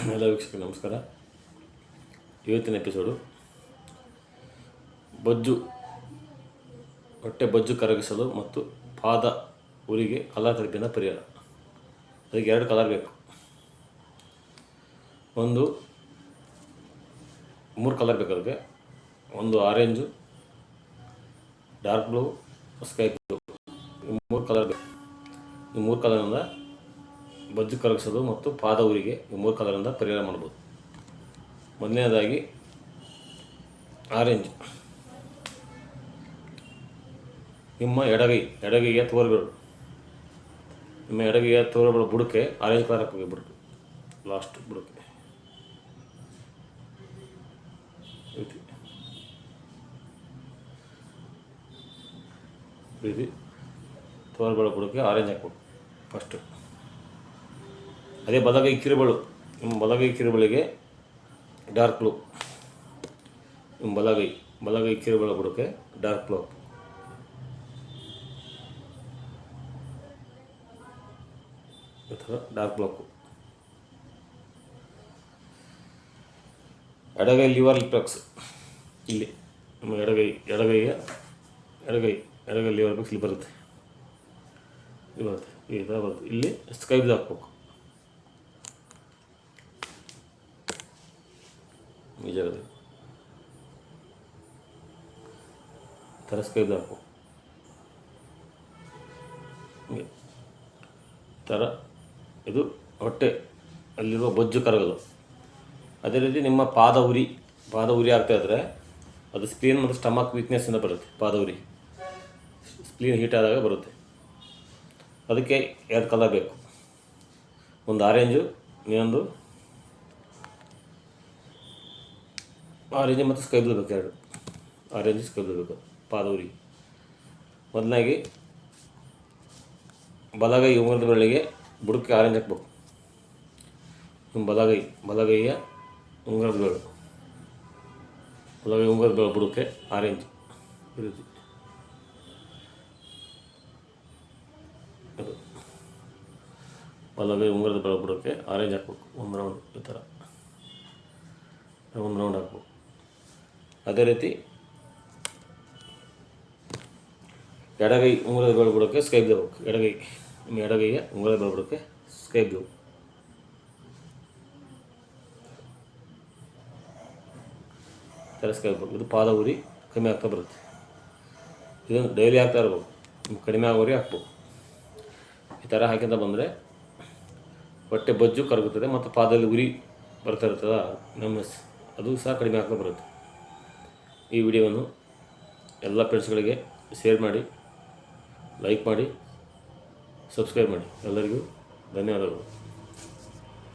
ಎಲ್ಲ ವೀಕ್ಷಕ ನಮಸ್ಕಾರ. ಇವತ್ತಿನ ಎಪಿಸೋಡು ಬೊಜ್ಜು, ಹೊಟ್ಟೆ ಬೊಜ್ಜು ಕರಗಿಸಲು ಮತ್ತು ಪಾದ ಉರಿಗೆ ಕಲರ್ ಥೆರಪಿಯಿಂದ ಪರಿಹಾರ. ಅದಕ್ಕೆ ಎರಡು ಕಲರ್ ಬೇಕು. ಒಂದು ಮೂರು ಕಲರ್ ಬೇಕು ಅದಕ್ಕೆ. ಒಂದು orange dark blue sky blue ಮೂರು ಕಲರ್ ಬೇಕು. ಈ ಮೂರು ಕಲರಿಂದ ಬಜ್ಜು ಕರಗಿಸೋದು ಮತ್ತು ಪಾದ ಉರಿಗೆ ಈ ಮೂರು ಕಲರಿಂದ ಪರಿಹಾರ ಮಾಡ್ಬೋದು. ಮೊದಲನೇದಾಗಿ ಆರೆಂಜ್. ನಿಮ್ಮ ಎಡಗೈ, ಎಡಗೈಗೆ ತೋರ್ಬಿಡು. ನಿಮ್ಮ ಎಡಗೈಗೆ ತೋರ್ಬೇಡ ಬುಡಕ್ಕೆ ಆರೆಂಜ್ ಕಲರ್ ಹಾಕಬೇಕು ಬುಡಕ್ಕೆ ಲಾಸ್ಟ್ ಬುಡಕ್ಕೆ. ರೀತಿ ತೋರಬೇಡ ಬುಡಕ್ಕೆ ಆರೆಂಜ್ ಹಾಕ್ಬೇಕು ಫಸ್ಟು. ಅದೇ ಬಲಗೈ ಕಿರುಬಳು ನಿಮ್ಮ ಬಲಗೈ ಕಿರುಬಳಿಗೆ ಡಾರ್ಕ್ ಬ್ಲೂ ನಿಮ್ಮ ಬಲಗೈ ಬಲಗೈ ಕಿರುಬಳು ಬುಡಕ್ಕೆ ಡಾರ್ಕ್ ಬ್ಲೂ ಈ ಡಾರ್ಕ್ ಬ್ಲಾಕು ಎಡಗೈ ಲಿವರ್ ಲಿಪ್ಟಾಕ್ಸ್ ಇಲ್ಲಿ ನಮ್ಮ ಎಡಗೈ, ಎಡಗೈಯ, ಎಡಗೈ ಎಡಗೈ ಲಿವರ್ ಲಿಪ್ಲೆಕ್ಸ್ ಇಲ್ಲಿ ಬರುತ್ತೆ. ಇಲ್ಲಿ ಬರುತ್ತೆ. ಬರುತ್ತೆ. ಇಲ್ಲಿ ಸ್ಕೈ ಬ್ಲೂ ಹಾಕ್ಬೇಕು ಥರ ಸ್ಕೈ ಹಾಕು. ಥರ ಇದು ಹೊಟ್ಟೆ ಅಲ್ಲಿರುವ ಬೊಜ್ಜು ಕರಗಲು. ಅದೇ ರೀತಿ ನಿಮ್ಮ ಪಾದ ಉರಿ ಪಾದ ಉರಿ ಆಗ್ತಾ ಇದ್ದರೆ ಅದು ಸ್ಪ್ಲೀನ್ ಮತ್ತು ಸ್ಟಮಕ್ ವೀಕ್ನೆಸ್ಸಿಂದ ಬರುತ್ತೆ, ಪಾದ ಉರಿ. ಸ್ಪ್ಲೀನ್ ಹೀಟ್ ಆದಾಗ ಬರುತ್ತೆ. ಅದಕ್ಕೆ ಎರಡು ಕಲರ್ ಬೇಕು. ಒಂದು ಆರೆಂಜು ಇನ್ನೊಂದು ಆರೆಂಜ್ ಮತ್ತು ಸ್ಕೈ ಬ್ಲೂ ಬೇಕು ಎರಡು. ಆರೆಂಜ್ ಸ್ಕೈ ಬ್ಲೂ ಬೇಕು. ಪಾದೂರಿಗೆ ಮೊದಲಾಗಿ ಬಲಗೈ ಉಂಗುರದ ಬೆಳ್ಳಿಗೆ ಬುಡಕ್ಕೆ ಆರೆಂಜ್ ಹಾಕ್ಬೇಕು. ನಿಮ್ಮ ಬಲಗೈ, ಬಲಗೈಯ ಉಂಗುರದ ಬಲಗೈ ಉಂಗುರದ ಬೆಳು ಬುಡಕ್ಕೆ ಆರೆಂಜ್ ಅದು. ಬಲಗೈ ಉಂಗುರದ ಬೆಳೆ ಬುಡಕ್ಕೆ ಆರೆಂಜ್ ಹಾಕ್ಬೇಕು. ಒಂದು ರೌಂಡ್ ಈ ಥರ. ಒಂದು ರೌಂಡ್ ಹಾಕ್ಬೇಕು. ಅದೇ ರೀತಿ ಎಡಗೈ ಉಂಗುರದ ಬೆಳ್ಬಿಡೋಕ್ಕೆ ಸ್ಕೈಪ್ ದೇಬೇಕು ಎಡಗೈ, ನಿಮ್ಮ ಎಡಗೈಗೆ ಉಂಗುರದ ಬೆಳ್ಬಿಡೋಕ್ಕೆ ಸ್ಕೈಪ್ ದೇವು ತೆರೆಸ್ಕೈಬೇಕು ಇದು ಪಾದ ಉರಿ ಕಮ್ಮಿ ಆಗ್ತಾ ಬರುತ್ತೆ. ಇದನ್ನು ಡೈಲಿ ಹಾಕ್ತಾ ಇರ್ಬೇಕು ನಿಮ್ಗೆ ಕಡಿಮೆ ಆಗೋರಿ ಹಾಕ್ಬೇಕು ಈ ಥರ ಹಾಕಿಂತ ಬಂದರೆ ಹೊಟ್ಟೆ ಬಜ್ಜು ಕರಗುತ್ತದೆ ಮತ್ತು ಪಾದದಲ್ಲಿ ಉರಿ ಬರ್ತಾ ಇರ್ತದ ನಮ್ಮ ಅದು ಸಹ ಕಡಿಮೆ ಆಗ್ತಾ ಬರುತ್ತೆ. ಈ ವಿಡಿಯೋವನ್ನು ಎಲ್ಲ ಫ್ರೆಂಡ್ಸ್ಗಳಿಗೆ ಶೇರ್ ಮಾಡಿ ಲೈಕ್ ಮಾಡಿ ಸಬ್ಸ್ಕ್ರೈಬ್ ಮಾಡಿ. ಎಲ್ಲರಿಗೂ ಧನ್ಯವಾದಗಳು.